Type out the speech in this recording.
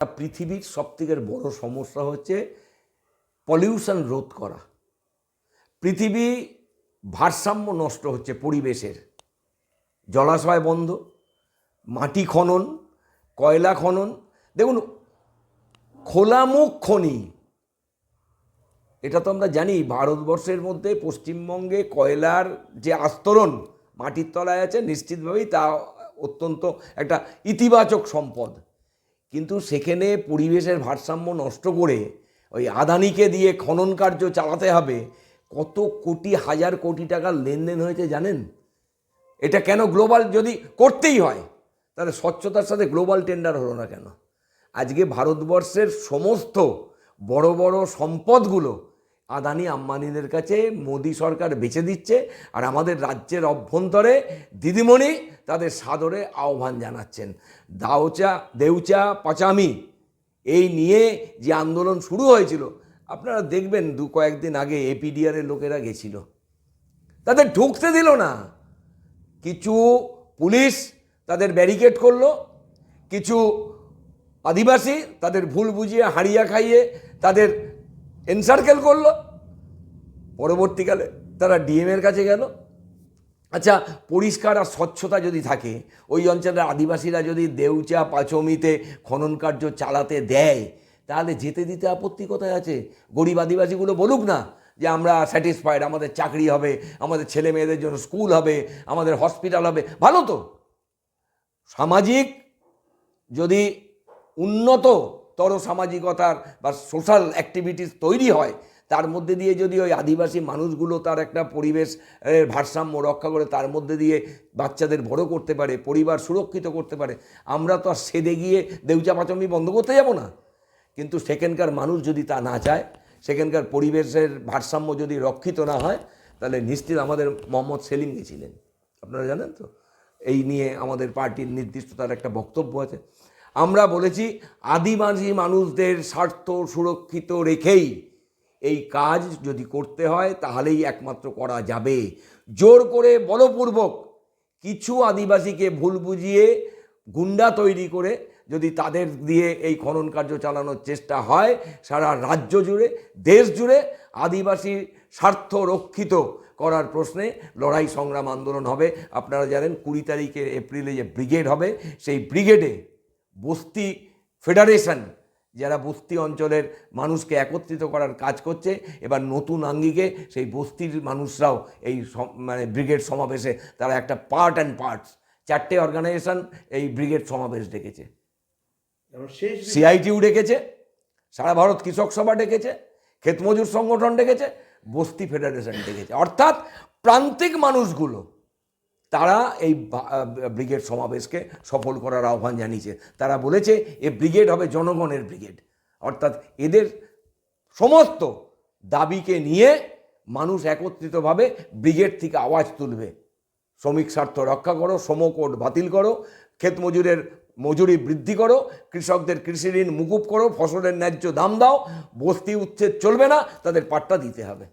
পৃথিবীর সবথেকে বড় সমস্যা হচ্ছে পলিউশন রোধ করা। পৃথিবী ভারসাম্য নষ্ট হচ্ছে পরিবেশের। জলাশয় বন্ধ, মাটি খনন, কয়লা খনন। দেখুন, খোলামুখ খনি, এটা তো আমরা জানি, ভারতবর্ষের মধ্যে পশ্চিমবঙ্গে কয়লার যে আস্তরণ মাটির তলায় আছে, নিশ্চিতভাবেই তা অত্যন্ত একটা ইতিবাচক সম্পদ। কিন্তু সেখানে পরিবেশের ভারসাম্য নষ্ট করে ওই আদানিকে দিয়ে খনন কার্য চালাতে হবে, কত কোটি হাজার কোটি টাকার লেনদেন হয়েছে জানেন? এটা কেন গ্লোবাল যদি করতেই হয়, তাহলে স্বচ্ছতার সাথে গ্লোবাল টেন্ডার হলো না কেন? আজকে ভারতবর্ষের সমস্ত বড় বড় সম্পদগুলো আদানি আম্বানিদের কাছে মোদী সরকার বেছে দিচ্ছে, আর আমাদের রাজ্যের অভ্যন্তরে দিদিমণি তাদের সাদরে আহ্বান জানাচ্ছেন। দাওচা দেউচা, পাচামি, এই নিয়ে যে আন্দোলন শুরু হয়েছিল, আপনারা দেখবেন দু কয়েকদিন আগে এপিডিআরের লোকেরা গেছিল। তাদের ঢুকতে দিল না। কিছু পুলিশ তাদের ব্যারিকেড করল, কিছু আদিবাসী তাদের ভুল বুঝিয়ে হারিয়া খাইয়ে তাদের এনসার্কেল করল। পরবর্তীকালে তারা ডিএমের কাছে গেল। আচ্ছা পরিষ্কার আর স্বচ্ছতা যদি থাকে, ওই অঞ্চলের আদিবাসীরা যদি দেউচা, পাচমিতে খনন কার্য চালাতে দেয়, তাহলে যেতে দিতে আপত্তি কোথায় আছে? গরিব আদিবাসীগুলো বলুক না যে আমরা স্যাটিসফাইড আমাদের চাকরি হবে, আমাদের ছেলে মেয়েদের জন্য স্কুল হবে, আমাদের হসপিটাল হবে। ভালো তো। সামাজিক যদি উন্নততর সামাজিকতার বা সোশ্যাল অ্যাক্টিভিটিস তৈরি হয় তার মধ্যে দিয়ে যদি ওই আদিবাসী মানুষগুলো তার একটা পরিবেশ ভারসাম্য রক্ষা করে তার মধ্যে দিয়ে বাচ্চাদের বড় করতে পারে, পরিবার সুরক্ষিত করতে পারে, আমরা তো আর সেদে গিয়ে দেউচা পাচমি বন্ধ করতে যাব না। কিন্তু সেখানকার মানুষ যদি তা না চায়, সেখানকার পরিবেশের ভারসাম্য যদি রক্ষিত না হয়, তাহলে নিশ্চিত আমাদের মোহাম্মদ সেলিম গেছিলেন। আপনারা জানেন তো? এই নিয়ে আমাদের পার্টির নির্দিষ্ট তার একটা বক্তব্য আছে। আমরা বলেছি, আদিবাসী মানুষদের স্বার্থ সুরক্ষিত রেখেই এই কাজ যদি করতে হয়, তাহলেই একমাত্র করা যাবে। জোর করে বলপূর্বক কিছু আদিবাসীকে ভুল বুঝিয়ে গুন্ডা তৈরি করে যদি তাদের দিয়ে এই খনন কার্য চালানোর চেষ্টা হয়, সারা রাজ্য জুড়ে, দেশ জুড়ে আদিবাসী স্বার্থ রক্ষিত করার প্রশ্নে লড়াই সংগ্রাম আন্দোলন হবে। আপনারা জানেন কুড়ি তারিখে এপ্রিলে যে ব্রিগেড হবে, সেই ব্রিগেডে বস্তি ফেডারেশন যারা বস্তি অঞ্চলের মানুষকে একত্রিত করার কাজ করছে এবার নতুন আঙ্গিকে সেই বস্তির মানুষরাও এই মানে ব্রিগেড সমাবেশে তারা একটা পার্ট অ্যান্ড পার্টস চারটে অর্গানাইজেশন এই ব্রিগেড সমাবেশ ডেকেছে। সিআইটিউ ডেকেছে সারা ভারত কৃষক সভা ডেকেছে ক্ষেতমজুর সংগঠন ডেকেছে বস্তি ফেডারেশন ডেকেছে। অর্থাৎ প্রান্তিক মানুষগুলো তারা এই ব্রিগেড সমাবেশকে সফল করার আহ্বান জানিয়েছে। তারা বলেছে, এ ব্রিগেড হবে জনগণের ব্রিগেড। অর্থাৎ এদের সমস্ত দাবিকে নিয়ে মানুষ একত্রিতভাবে ব্রিগেড থেকে আওয়াজ তুলবে। শ্রমিক স্বার্থ রক্ষা করো শ্রমকোড বাতিল করো, ক্ষেত মজুরের মজুরি বৃদ্ধি করো, কৃষকদের কৃষি ঋণ মুকুব করো, ফসলের ন্যায্য দাম দাও, বস্তি উচ্ছেদ চলবে না, তাদের পাট্টা দিতে হবে।